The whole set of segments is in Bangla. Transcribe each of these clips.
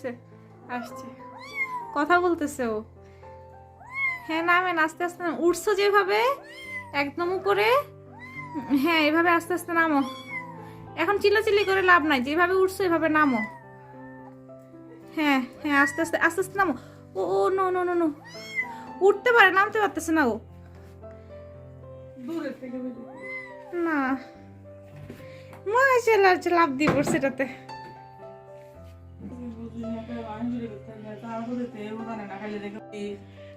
আসছে আসছে। কথা বলতেছে ও। হ্যাঁ নামেন আস্তে আস্তে। উঠছো যেভাবে একদম উপরে। হ্যাঁ এভাবে আস্তে আস্তে নামো। এখন চিল্লাচিল্লি করে লাভ নাই। যেভাবে উঠছো এভাবে নামো। হ্যাঁ হ্যাঁ আস্তে আস্তে আস্তে আস্তে নামো। ও ও নো নো নো নো। উঠতে পারে নামতে পারতেছে না ও। না। মাশাআল্লাহ লাভ দিয়ে পড়ছে এটাতে।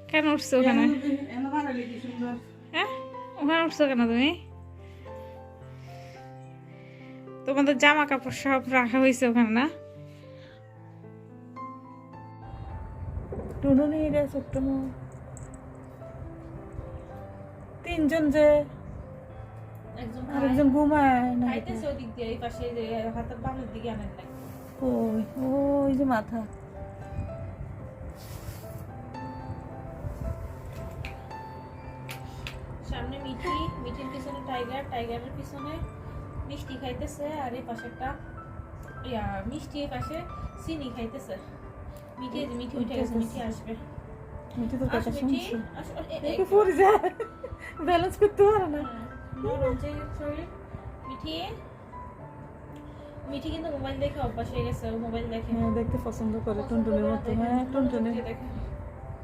কেন উঠছো ওখানে? হ্যাঁ? ওখানে উঠছো কেন তুমি? তোমাদের জামা কাপড় সব রাখা হয়েছে ওখানে না? টুনুনি রে তিনজন যে একজন আরেকজন ঘুমায় না খাইতেছে ওই দিয়ে এই পাশে যে হাতের বামের দিকে আনেন ওই ওই যে মাথা। পিছনে টাইগার টাইগারের পিছনে মিষ্টি খাইতেছে আর এই পাশে একটা ইয়া মিষ্টি এই পাশে চিনি খাইতেছে। মিঠি মিঠি উঠে গেছে মিঠি আসবে। এ- এ- ব্যালেন্স করতে পারে না। মিঠি মিঠি কিন্তু মোবাইল দেখে অভ্যাস হয়ে গেছে মোবাইল দেখে। হ্যাঁ দেখতে পছন্দ করে টুনটুনির মতো। হ্যাঁ টুনটুনি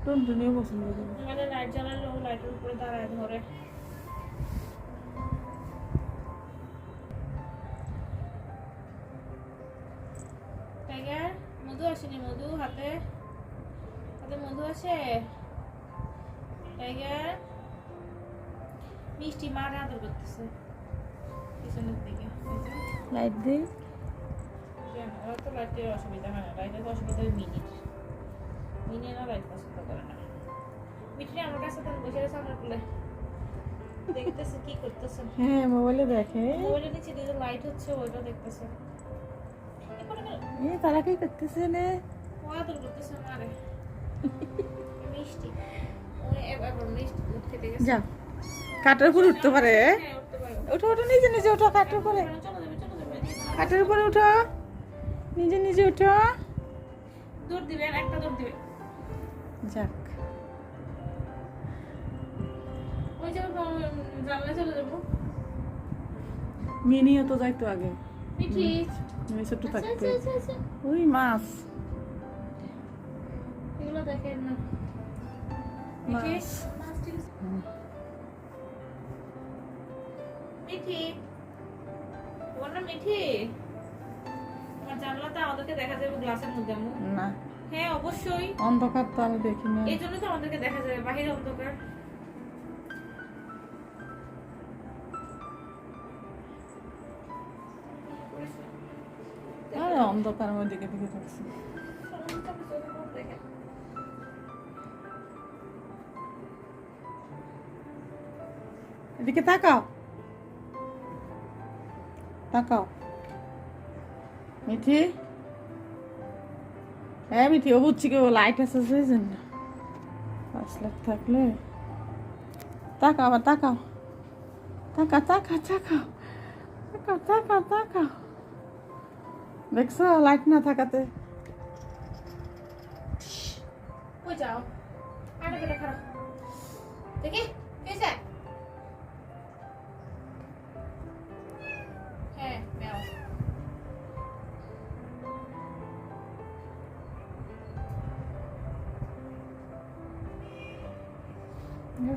টুনটুনিও পছন্দ করে। মোবাইলে লাইট জ্বালালে ও লাইটের উপরে দাঁড়ায় ধরে। আসেনি মধু হাতে হাতে মধু আসে টাইগার মিষ্টি মার আদর করতেছে পিছনের দিকে। লাইট দিই? তো লাইটের অসুবিধা হয় না লাইটের অসুবিধা হয় মিনির। না লাইট পছন্দ করে না। আমার কাছে তখন বসে গেছে আমার কোলে। দেখতেছে কি করতেছে। হ্যাঁ মোবাইলে দেখে। মোবাইলের নিচে দিয়ে লাইট হচ্ছে ওইটা দেখতেছে। এ তারা কি করতেছে নে যা কাঠের উপর উঠতে পারে ওঠো ওঠো নিজে নিজে ওঠো কাঠের উপরে। কাঠের উপরে উঠো নিজে নিজে উঠো দৌড় দিবে একটা দৌড় দিবে যাক ওই যাবে জানলা চলে যাব মিনিও তো যাইতো আগে ছোট্ট থাকতে। ওই মাছ এগুলো দেখেন না মিঠি মাছ মিঠি তোমার নাম মিঠি তোমার জানলাতে আমাদেরকে দেখা যাবে গ্লাসের মধ্যে না হ্যাঁ অবশ্যই অন্ধকার তো আমি দেখি না এই জন্য তো আমাদেরকে দেখা যাবে বাহিরে অন্ধকার অন্ধকার দিকে দিকে থাকছি। এদিকে তাকাও। তাকাও। মিঠি? হ্যাঁ মিঠি, ও বুঝছি কেউ লাইট আছে, বুঝছেন? না পাঁচ লাখ থাকলে। তাকাও আবার, তাকাও। তাকা তাকা তাকাও। তাকাও তাকাও তাকাও। দেখছ লাইট না থাকাতে? কই যাও। আরে বেটা খারাপ। দেখি কে যায় হ্যাঁ ম্যাও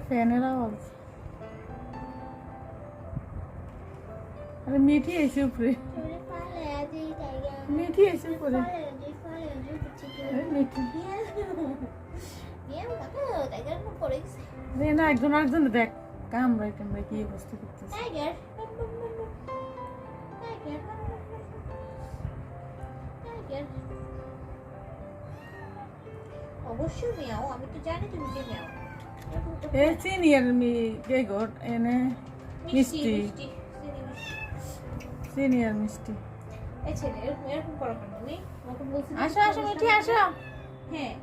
ফ্যানের আওয়াজ। আরে মিঠি এসে উপরে। মিঠি এসে না একজন আরেকজন দেখ কামড়াই টামড়াই কি অবস্থা করতেছে। অবশ্যই মিয়াও আমি তো জানি তুমি কে মিয়াও। এ চিনি আর মি কে এনে? মিষ্টি চিনি মিষ্টি। এই এরকম এরকম আসো আসো হ্যাঁ।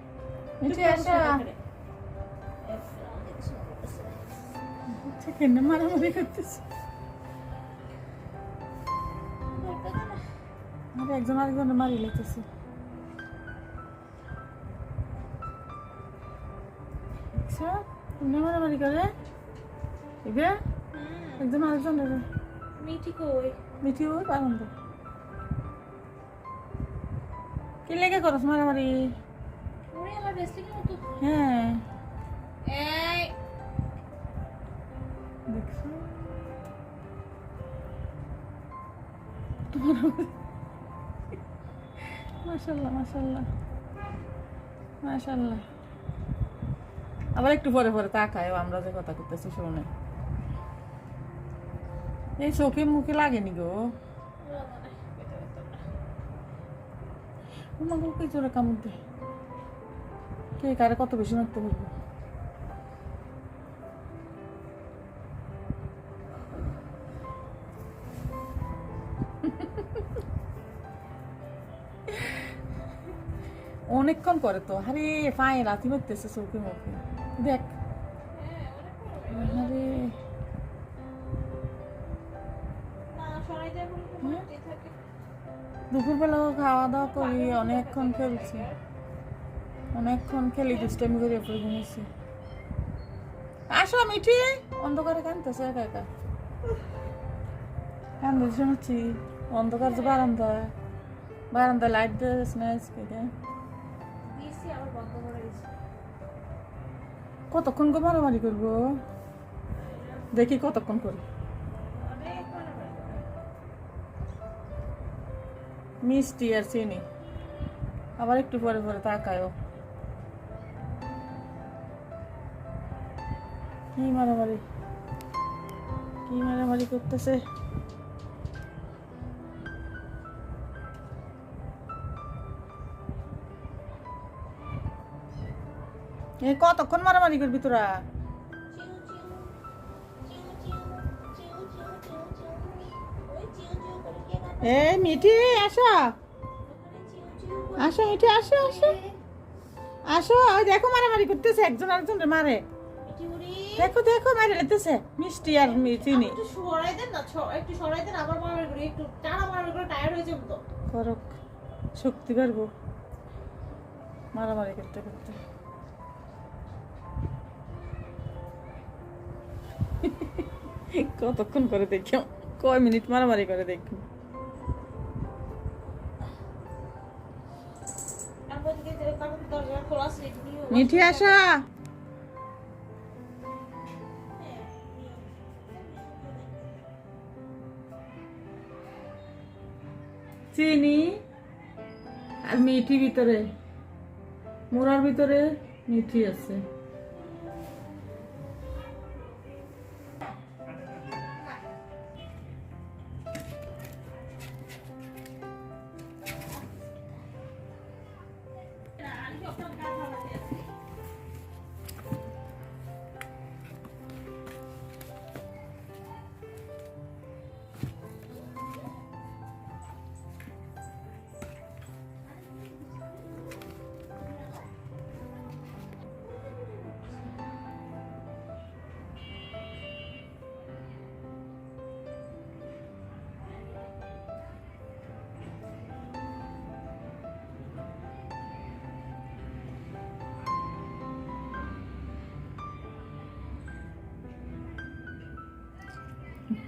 মারামারি মারামারি করে। একজন আরেকজন মিঠি কই? মিঠি ওই পাগল কি লেগে করস মারামারি? হ্যাঁ। মাশাল্লাহ মাশাল্লাহ মাশাল্লাহ আবার একটু পরে পরে তাকায় আমরা যে কথা করতেছি শুনে। এই চোখে মুখে লাগেনি গো। আমাকে কি জোরে কামড় দে কে কারে কত বেশি মারতে পারব অনেকক্ষণ করে তো। আরে পায়ে রাতি মারতেছে চোখে মুখে দেখ। দুপুরবেলাও খাওয়া দাওয়া করি অনেকক্ষণ খেলছি। অনেকক্ষণ খেলি দুষ্টামি করে এরপরে ঘুমিয়েছি। আসো মিঠি অন্ধকারে কানতেছে একা একা। কান্দে শুনছি অন্ধকার যে বারান্দা বারান্দা লাইট দিয়েছ না আজকে কতক্ষণ গো মারামারি করব? দেখি কতক্ষণ করি। মিষ্টি আর চিনি। আবার একটু পরে পরে তাকায়ও। কি মারামারি? কি মারামারি করতেছে? এ কতক্ষণ মারামারি করবি তোরা? এ মিঠি আসো। আসো মিঠি আসো আসো। আসো ওই দেখো মারামারি করতেছে একজন আরেকজন মারে। দেখো দেখো মারে লেতেছে মিষ্টি আর চিনি একটু সরাই দেন না একটু সরাই দেন আবার মারামারি করি। একটু টানা মারামারি করে টায়ার্ড হয়ে যাব তো। করক শক্তি পারব মারামারি করতে করতে। কতক্ষণ করে দেখি? কয় মিনিট মারামারি করে দেখি? মিঠি আসা। চিনি আর মিঠি ভিতরে মোড়ার ভিতরে মিঠি আছে।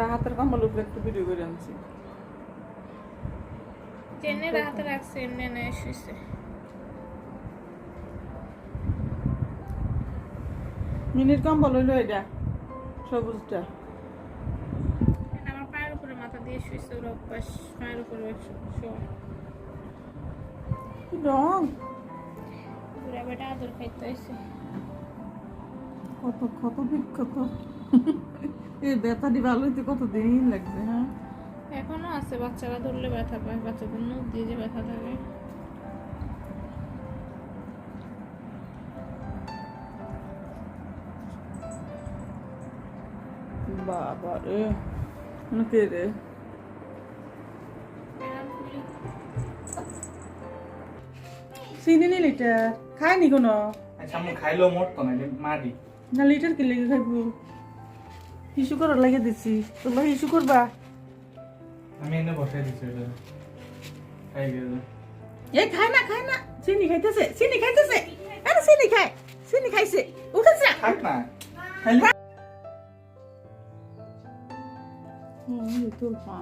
রাহাতের কম্বল উপরে একটু ভিডিও করে আনছি। ট্রেনের হাতে রাখছে এমনি এনে শুইছে। মিনির কম্বল হইল এটা সবুজটা। আমার পায়ের উপরে মাথা দিয়ে শুইছে ওর অভ্যাস পায়ের উপরে শোয়া রং? পুরা বেটা আদর খাইতে হয়েছে কত কত বিখ্যাত। এই ব্যথাটি ভালো হইতে কত দিন লাগছে হ্যাঁ? এখনও আছে বাচ্চারা ধরলে ব্যথা পায় বাচ্চাদের মুখ দিয়ে যে ব্যথা থাকে বাবা রে কে রে? চিনি নি লিটার? খায়নি কোনো? আচ্ছা আমি খাইলেও মরতো না মারি। না লিটার কি লেগে খাইব? হিসু করার লাগে দিছি তোমরা হিসু করবা? আমি এনে বসাই দিছি এটা। খাই গেলে এ খায় না খায় না। চিনি খাইতেছে চিনি খাইতেছে। আরে চিনি খায় চিনি খাইছে। উঠেছে। খাক না। খাইলে হুম তো পা